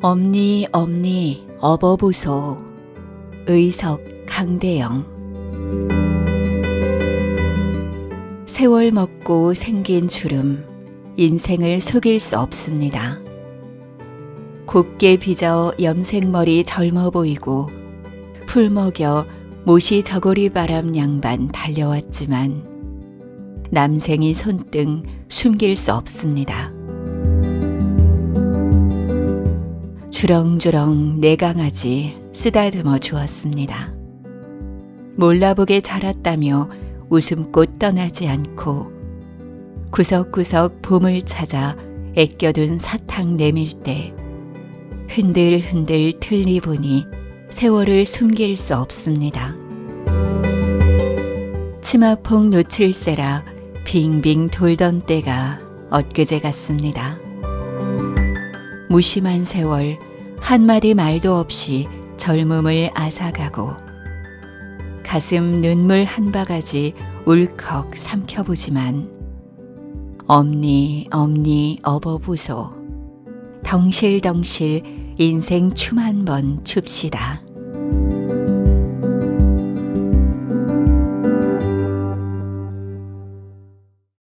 엄니 엄니 어버부소 의석 강대영 세월 먹고 생긴 주름 인생을 속일 수 없습니다. 곱게 빚어 염색머리 젊어 보이고 풀 먹여 모시 저고리 바람 양반 달려왔지만 남생이 손등 숨길 수 없습니다. 주렁주렁 내 강아지 쓰다듬어 주었습니다. 몰라보게 자랐다며 웃음꽃 떠나지 않고 구석구석 봄을 찾아 애껴둔 사탕 내밀 때 흔들흔들 틀니 보니 세월을 숨길 수 없습니다. 치마폭 노칠세라 빙빙 돌던 때가 엊그제 같습니다. 무심한 세월 한마디 말도 없이 젊음을 앗아가고 가슴 눈물 한 바가지 울컥 삼켜보지만 엄니 엄니 어버부소 덩실덩실 인생 춤 한 번 춥시다.